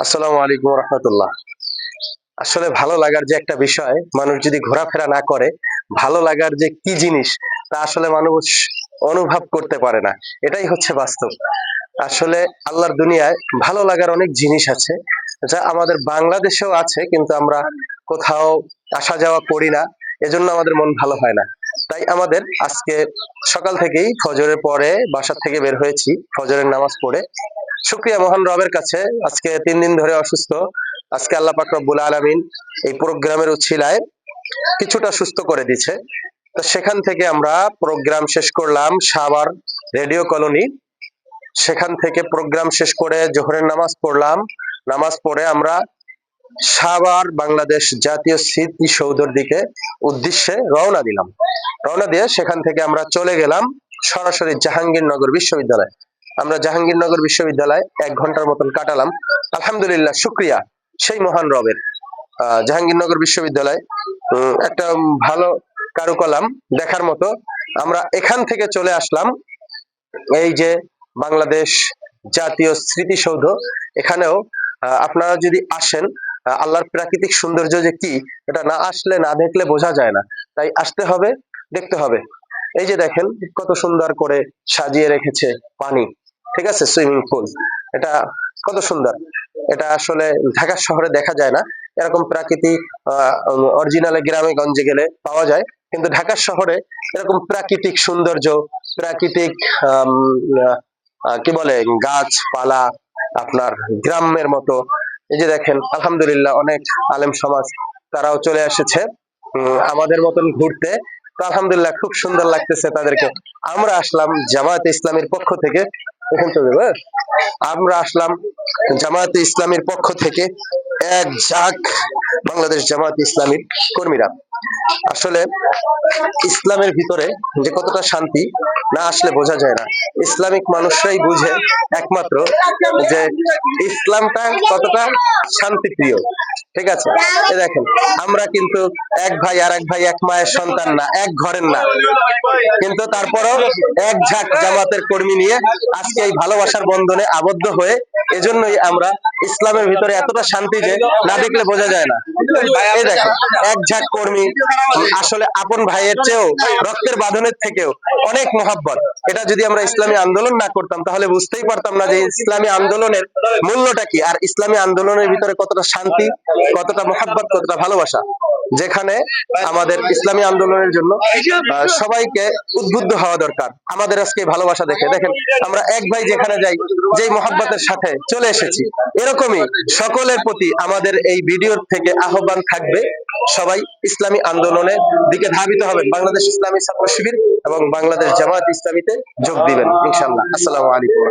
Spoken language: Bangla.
আসসালামু আলাইকুম রহমতুল্লাহ। আসলে ভালো লাগার যে একটা বিষয়, মানুষ যদি ঘোরাফেরা না করে, ভালো লাগার যে কি জিনিস, তা আসলে মানুষ অনুভব করতে পারে না। এটাই হচ্ছে বাস্তব। আসলে আল্লাহর দুনিয়ায় ভালো লাগার অনেক জিনিস আছে, যা আমাদের বাংলাদেশেও আছে, কিন্তু আমরা কোথাও আসা যাওয়া করি না, এজন্য আমাদের মন ভালো হয় না। তাই আমাদের আজকে সকাল থেকেই ফজরের পরে বাসা থেকে বের হয়েছি, ফজরের নামাজ পড়ে। শুক্রিয়া মহান রবের কাছে। আজকে তিন দিন ধরে অসুস্থ। আজকে আল্লাহ পাক রব্বুল আলামিন এই প্রোগ্রামের উছিলায় কিছুটা সুস্থ করে দিছে তো সেখান থেকে আমরা প্রোগ্রাম শেষ করলাম সাবার রেডিও কলোনি। সেখান থেকে প্রোগ্রাম শেষ করে জোহরের নামাজ পড়লাম। নামাজ পড়ে আমরা সাবার বাংলাদেশ জাতীয় স্মৃতিসৌধের দিকে উদ্দেশ্যে রওনা দিলাম। রওনা দিয়ে সেখান থেকে আমরা চলে গেলাম সরাসরি জাহাঙ্গীরনগর বিশ্ববিদ্যালয়। আমরা জাহাঙ্গীরনগর বিশ্ববিদ্যালয় এক ঘণ্টার মতন কাটালাম। আলহামদুলিল্লাহ, শুক্রিয়া। সেই মহান রবের। জাহাঙ্গীরনগর বিশ্ববিদ্যালয় একটা ভালো কারুকলাম দেখার মতো। আমরা এখান থেকে চলে আসলাম। এই যে বাংলাদেশ জাতীয় স্মৃতিসৌধ, এখানেও আপনারা যদি আসেন আল্লাহর প্রাকৃতিক সৌন্দর্য যে কি, এটা না আসলে না দেখলে বোঝা যায় না। তাই আসতে হবে, দেখতে হবে। এই যে দেখেন, কত সুন্দর করে সাজিয়ে রেখেছে পানি। ঠিক আছে? সুইমিং পুল এটা কত সুন্দর। এটা আসলে ঢাকা শহরে দেখা যায় না। এরকম প্রাকৃতিক অরিজিনালে গ্রামে গঞ্জে গেলে পাওয়া যায়। কিন্তু ঢাকা শহরে এরকম প্রাকৃতিক সৌন্দর্য প্রাকৃতিক আহ, আহ, কি বলে? গাছপালা আপনার গ্রামের মতো। এই যে দেখেন আলহামদুলিল্লাহ অনেক আলেম সমাজ তারাও চলে এসেছে। আমাদের মতন ঘুরতে। তো আলহামদুলিল্লাহ খুব সুন্দর লাগতেছে তাদেরকে। আমরা আসলাম জামায়াত ইসলামের পক্ষ থেকে এখান চলবে হ্যাঁ? আমরা আসলাম জামায়াতে ইসলামের পক্ষ থেকে এক ঝাঁক বাংলাদেশ জামায়াত ইসলামীর কর্মীরা আসলে ইসলামের ভিতরে যে কতটা শান্তি না আসলে বোঝা যায় না। ইসলামিক মানুষরাই বুঝে একমাত্র যে ইসলামটা কতটা শান্তিপ্রিয়। ঠিক আছে? দেখেন, আমরা কিন্তু এক ভাই আর এক ভাই এক মায়ের সন্তান না, এক ঘরের না। কিন্তু তারপরেও এক ঝাঁক জামাতের কর্মী নিয়ে আজকে এই ভালোবাসার বন্ধনে আবদ্ধ হয়ে এজন্যই আমরা ইসলামের ভিতরে এতটা শান্তি যে না দেখলে বোঝা যায় না। এই দেখেন, এক ঝাঁক কর্মী আসলে আপন ভাইয়ের চেয়েও রক্তের বাঁধনের থেকেও অনেক মহাব্বত। এটা যদি আমরা ইসলামী আন্দোলন না করতাম, তাহলে বুঝতেই পারতাম না যে ইসলামী আন্দোলনের মূল্যটা কি। আর ইসলামী আন্দোলনের ভিতরে কতটা শান্তি, কতটা মহাব্বত, কতটা ভালোবাসা। যেখানে আমাদের ইসলামী আন্দোলনের জন্য সবাইকে উদ্বুদ্ধ হওয়া দরকার। আমাদের আজকে ভালোবাসা দেখে। দেখেন, আমরা এক ভাই যেখানে যাই, যেই মহাব্বতের সাথে চলে এসেছি, এরকমই সকলের প্রতি আমাদের এই ভিডিওর থেকে আহ্বান থাকবে। সবাই ইসলামী আন্দোলনের দিকে ধাবিত হবেন। বাংলাদেশ ইসলামী ছাত্র শিবির এবং বাংলাদেশ জামাত ইসলামীতে যোগ দিবেন ইনশাল্লাহ আসসালামু আলাইকুম।